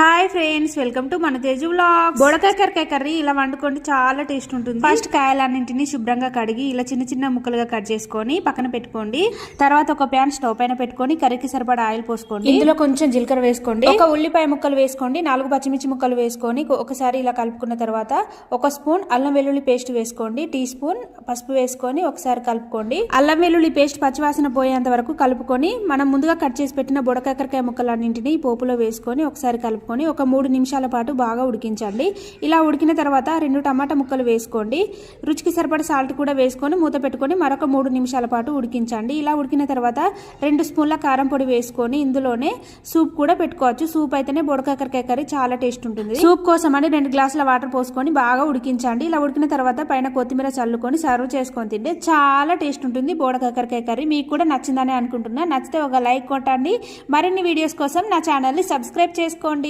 Hi friends welcome to మన Teju vlog బొడకాకరకాయ curry ఇలా వండుకోండి చాలా టేస్ట్ ఉంటుంది. ఫస్ట్ కాయలన్నింటినీ శుభ్రంగా కడిగి ఇలా చిన్న చిన్న ముక్కలుగా కట్ చేసుకొని పక్కన పెట్టుకోండి. తర్వాత ఒక ప్యాన్ స్టవ్ పైన పెట్టుకొని కర్రీకి సరిపడా ఆయిల్ పోసుకోండి. ఇందులో కొంచెం జీలకర్ర వేసుకోండి. ఒక ఉల్లిపాయ ముక్కలు వేసుకోండి. నాలుగు పచ్చిమిర్చి ముక్కలు వేసుకొని ఒకసారి ఇలా కలుపుకున్న తర్వాత ఒక స్పూన్ అల్లం వెల్లుల్లి పేస్ట్ వేసుకోండి. టీ స్పూన్ పసుపు వేసుకొని ఒకసారి కలుపుకోండి. అల్లం వెల్లుల్లి పేస్ట్ పచ్చివాసన పోయేంత వరకు కలుపుకొని మనం ముందుగా కట్ చేసి పెట్టిన బుడకాకరకాయ ముక్కలన్నింటినీ పోపులో వేసుకొని ఒకసారి కలుపుకొని ఒక మూడు నిమిషాల పాటు బాగా ఉడికించండి. ఇలా ఉడికిన తర్వాత రెండు టమాటా ముక్కలు వేసుకోండి. రుచికి సరిపడ సాల్ట్ కూడా వేసుకొని మూత పెట్టుకొని మరొక మూడు నిమిషాల పాటు ఉడికించండి. ఇలా ఉడికిన తర్వాత రెండు స్పూన్ల కారం పొడి వేసుకొని ఇందులోనే సూప్ కూడా పెట్టుకోవచ్చు. సూప్ అయితేనే బొడకాకరకాయ కర్రీ చాలా టేస్ట్ ఉంటుంది. సూప్ కోసం అని రెండు గ్లాసుల వాటర్ పోసుకొని బాగా ఉడికించండి. ఇలా ఉడికిన తర్వాత పైన కొత్తిమీర చల్లుకొని సర్వ్ చేసుకొని తింటే చాలా టేస్ట్ ఉంటుంది బోడకాకరకాయ కర్రీ. మీకు కూడా నచ్చిందని అనుకుంటున్నా. నచ్చితే ఒక లైక్ కొట్టండి. మరిన్ని వీడియోస్ కోసం నా ఛానల్ని సబ్స్క్రైబ్ చేసుకోండి.